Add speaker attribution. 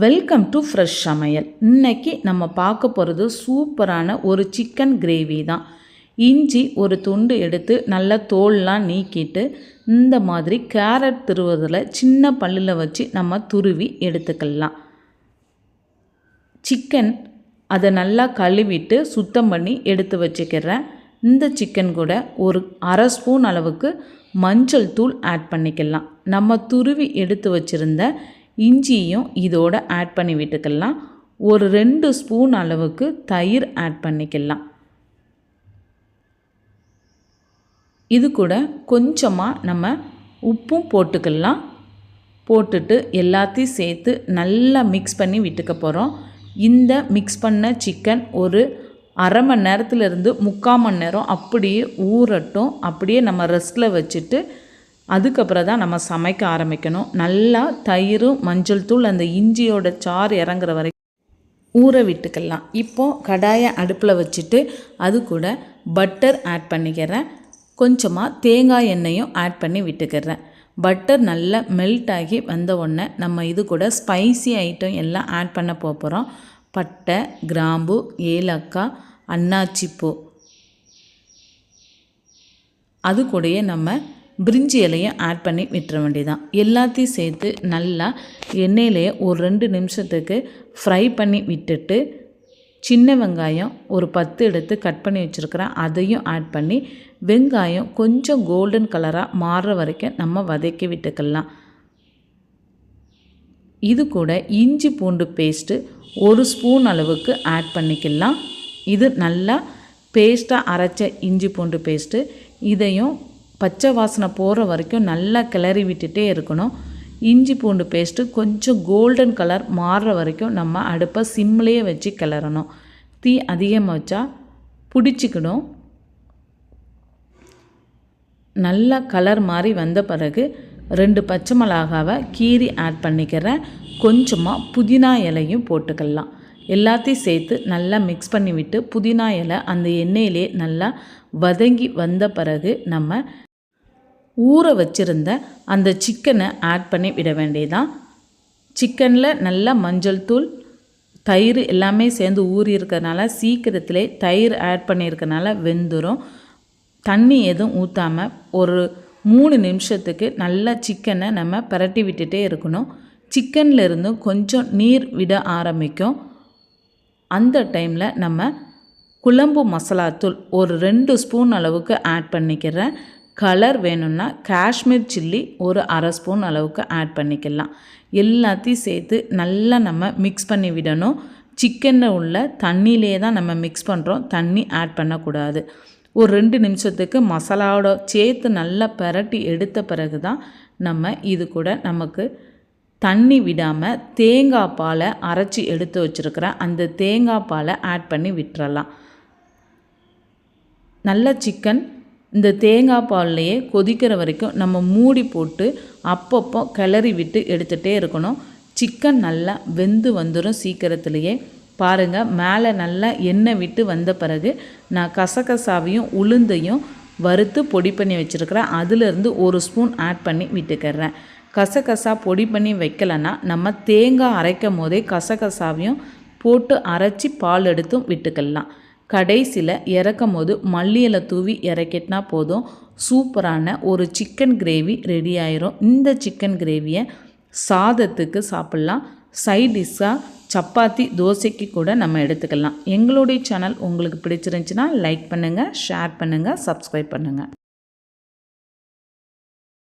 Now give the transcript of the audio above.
Speaker 1: Welcome to fresh சமையல். இன்னைக்கு நம்ம பார்க்க போகிறது சூப்பரான ஒரு சிக்கன் கிரேவி தான். இஞ்சி ஒரு துண்டு எடுத்து நல்லா தோல்லாம் நீக்கிட்டு இந்த மாதிரி கேரட் திருவதில் சின்ன பல்லில் வச்சு நம்ம துருவி எடுத்துக்கலாம். சிக்கன் அதை நல்லா கழுவிட்டு சுத்தம் பண்ணி எடுத்து வச்சுக்கிறேன். இந்த சிக்கன் கூட ஒரு அரை ஸ்பூன் அளவுக்கு மஞ்சள் தூள் ஆட் பண்ணிக்கலாம். நம்ம துருவி எடுத்து வச்சுருந்த இஞ்சியும் இதோட ஆட் பண்ணி விட்டுக்கலாம். ஒரு ரெண்டு ஸ்பூன் அளவுக்கு தயிர் ஆட் பண்ணிக்கலாம். இது கூட கொஞ்சமாக நம்ம உப்பும் போட்டுக்கலாம். போட்டுட்டு எல்லாத்தையும் சேர்த்து நல்லா மிக்ஸ் பண்ணி விட்டுக்க போகிறோம் இந்த மிக்ஸ் பண்ண சிக்கன் ஒரு அரை மணி நேரத்துலேருந்து முக்கால் மணி நேரம் அப்படியே ஊறட்டும். அப்படியே நம்ம ரெஸ்ட்டில் வச்சுட்டு அதுக்கப்புறம் தான் நம்ம சமைக்க ஆரம்பிக்கணும். நல்லா தயிரும் மஞ்சள் தூள் அந்த இஞ்சியோட சாறு இறங்குற வரைக்கும் ஊற விட்டுக்கலாம். இப்போது கடாயை அடுப்பில் வச்சுட்டு அது கூட பட்டர் ஆட் பண்ணிக்கிறேன். கொஞ்சமாக தேங்காய் எண்ணெயும் ஆட் பண்ணி விட்டுக்கிறேன். பட்டர் நல்லா மெல்ட் ஆகி வந்த உடனே நம்ம இது கூட ஸ்பைசி ஐட்டம் எல்லாம் ஆட் பண்ண போகிறோம் பட்டை கிராம்பு ஏலக்காய் அன்னாச்சிப்பூ அது கூடயே நம்ம பிரிஞ்சி இலையும் ஆட் பண்ணி விட்டுற வேண்டியதான் எல்லாத்தையும் சேர்த்து நல்லா எண்ணெயிலேயே ஒரு ரெண்டு நிமிஷத்துக்கு ஃப்ரை பண்ணி விட்டுட்டு சின்ன வெங்காயம் ஒரு பத்து எடுத்து கட் பண்ணி வச்சுருக்கிறேன் அதையும் ஆட் பண்ணி வெங்காயம் கொஞ்சம் கோல்டன் கலராக மாறுற வரைக்கும் நம்ம வதக்கி விட்டுக்கலாம். இது கூட இஞ்சி பூண்டு பேஸ்ட்டு ஒரு ஸ்பூன் அளவுக்கு ஆட் பண்ணிக்கலாம். இது நல்லா பேஸ்ட்டாக அரைச்ச இஞ்சி பூண்டு பேஸ்ட்டு இதையும் பச்சை வாசனை போகிற வரைக்கும் நல்லா கிளறி விட்டுட்டே இருக்கணும். இஞ்சி பூண்டு பேஸ்ட்டு கொஞ்சம் கோல்டன் கலர் மாறுற வரைக்கும் நம்ம அடுப்பை சிம்லேயே வச்சு கிளறணும். தீ அதிகமாக வச்சா பிடிச்சிக்கணும் நல்லா கலர் மாதிரி வந்த பிறகு ரெண்டு பச்சை மிளகாவை கீரி ஆட் பண்ணிக்கிறேன். கொஞ்சமாக புதினா இலையும் போட்டுக்கலாம். எல்லாத்தையும் சேர்த்து நல்லா மிக்ஸ் பண்ணிவிட்டு புதினா இலை அந்த எண்ணெயிலே நல்லா வதங்கி வந்த பிறகு நம்ம ஊற வச்சுருந்த அந்த சிக்கனை ஆட் பண்ணி விட வேண்டியதான் சிக்கனில் நல்லா மஞ்சள் தூள் தயிர் எல்லாமே சேர்ந்து ஊறி இருக்கிறதுனால சீக்கிரத்திலே தயிர் ஆட் பண்ணியிருக்கனால வெந்துடும் தண்ணி எதுவும் ஊற்றாமல் ஒரு மூணு நிமிஷத்துக்கு நல்லா சிக்கனை நம்ம பரட்டி விட்டுட்டே இருக்கணும். சிக்கனில் இருந்து கொஞ்சம் நீர் விட ஆரம்பிக்கும். அந்த டைமில் நம்ம குழம்பு மசாலாத்தூள் ஒரு ரெண்டு ஸ்பூன் அளவுக்கு ஆட் பண்ணிக்கிறேன். கலர் வேணும்னா காஷ்மீர் சில்லி ஒரு அரை ஸ்பூன் அளவுக்கு ஆட் பண்ணிக்கலாம். எல்லாத்தையும் சேர்த்து நல்லா நம்ம மிக்ஸ் பண்ணி விடணும். சிக்கனில் உள்ள தண்ணியிலே தான் நம்ம மிக்ஸ் பண்ணுறோம் தண்ணி ஆட் பண்ணக்கூடாது. ஒரு ரெண்டு நிமிஷத்துக்கு மசாலாவோட சேர்த்து நல்லா பரட்டி எடுத்த பிறகு தான் நம்ம இது கூட நமக்கு தண்ணி விடாமல் தேங்காய் பாலை அரைச்சி எடுத்து வச்சுருக்கிற அந்த தேங்காய் பாலை ஆட் பண்ணி விட்டுறலாம். நல்ல சிக்கன் இந்த தேங்காய் பால்லையே கொதிக்கிற வரைக்கும் நம்ம மூடி போட்டு அப்பப்போ கிளறி விட்டு எடுத்துகிட்டே இருக்கணும். சிக்கன் நல்லா வெந்து வந்துடும் சீக்கிரத்துலேயே. பாருங்கள் மேலே நல்லா எண்ணெய் விட்டு வந்த பிறகு நான் கசகசாவையும் உளுந்தையும் வறுத்து பொடி பண்ணி வச்சுருக்கிறேன். அதிலிருந்து ஒரு ஸ்பூன் ஆட் பண்ணி விட்டுக்கிறேன். கசகசா பொடி பண்ணி வைக்கலைன்னா நம்ம தேங்காய் அரைக்கும் போதே கசகசாவையும் போட்டு அரைச்சி பால் எடுத்தும் விட்டுக்கலாம். கடைசியில் இறக்கும் போது மல்லியில் தூவி இறக்கிட்டினா போதும். சூப்பரான ஒரு சிக்கன் கிரேவி ரெடி ஆயிரும். இந்த சிக்கன் கிரேவியை சாதத்துக்கு சாப்பிட்லாம். சைட் டிஷ்ஷாக சப்பாத்தி தோசைக்கு கூட நம்ம எடுத்துக்கலாம். எங்களுடைய சேனல் உங்களுக்கு பிடிச்சிருந்துச்சின்னா லைக் பண்ணுங்கள் ஷேர் பண்ணுங்கள் சப்ஸ்கிரைப் பண்ணுங்கள்